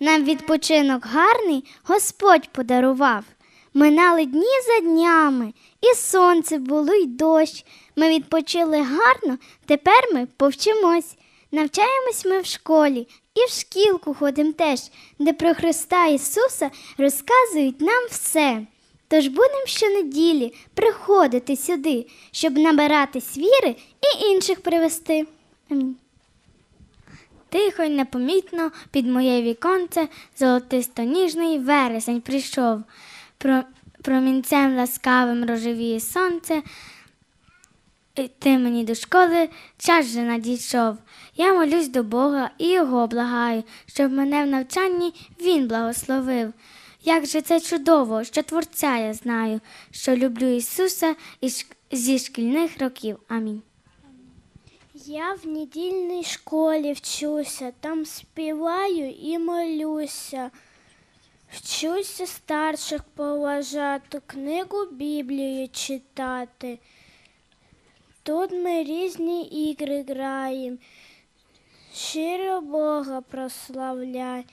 Нам відпочинок гарний Господь подарував. Минали дні за днями, і сонце було, й дощ. Ми відпочили гарно, тепер ми повчимось. Навчаємось ми в школі і в шкілку ходимо теж, де про Христа Ісуса розказують нам все. Тож будемо щонеділі приходити сюди, щоб набиратись віри і інших привести. Амінь. Тихо й непомітно під моє віконце золотисто-ніжний вересень прийшов. Про, промінцем ласкавим рожевіє сонце. Ти мені до школи час же надійшов. Я молюсь до Бога і його благаю, щоб мене в навчанні він благословив. Як же це чудово, що Творця я знаю, що люблю Ісуса зі шкільних років. Амінь. Я в недільній школі вчуся, там співаю і молюся. Вчуся старших поважати, книгу Біблію читати. Тут ми різні ігри граємо, щиро Бога прославляємо.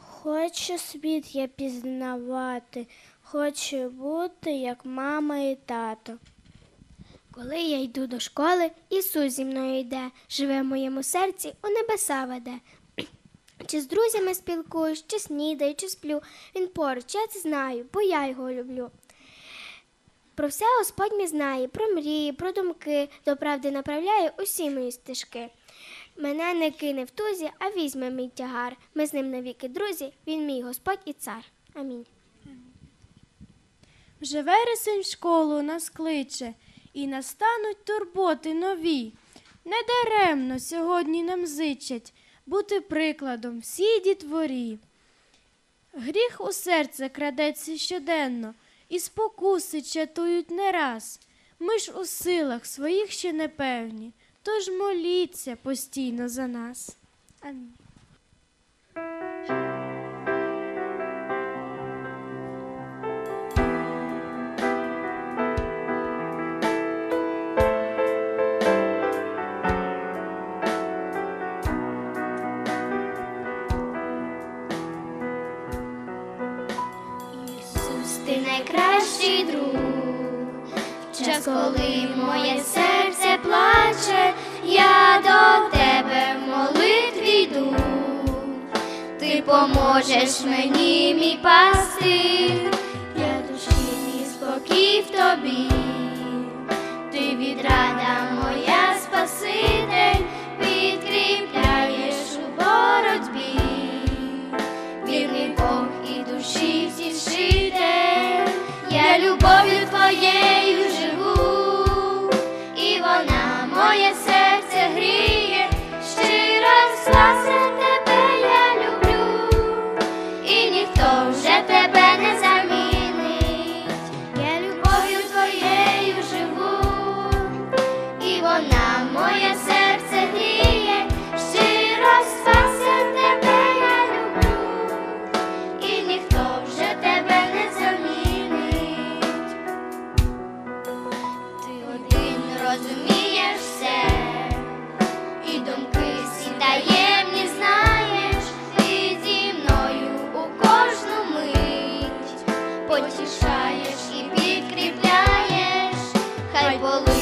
Хочу світ я пізнавати, хочу бути як мама і тато. Коли я йду до школи, Ісус зі мною йде, живе в моєму серці, у небеса веде. Чи з друзями спілкуюсь, чи снідаю, чи сплю. Він поруч, я це знаю, бо я його люблю. Про все Господь мій знає, про мрії, про думки, до правди направляє усі мої стежки. Мене не кине в тузі, а візьме мій тягар. Ми з ним навіки друзі, він мій Господь і цар. Амінь. Вже вересень в школу нас кличе, і настануть турботи нові. Недаремно сьогодні нам зичать бути прикладом всій дітворі. Гріх у серце крадеться щоденно, і спокуси чатують не раз. Ми ж у силах своїх ще не певні, тож моліться постійно за нас. Амінь. Найкращий друг. В час, коли моє серце плаче, я до тебе в молитві йду. Ти поможеш мені, мій пастир, я душі спокій в тобі.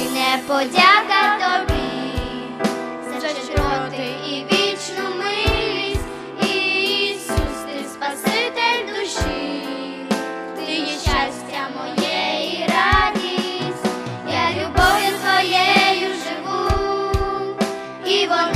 Полине подяка тобі. За щедроти і вічну милість. Ісус, ти спаситель душі, ти є щастя моє і радість, я любов'ю твоєю живу, і вона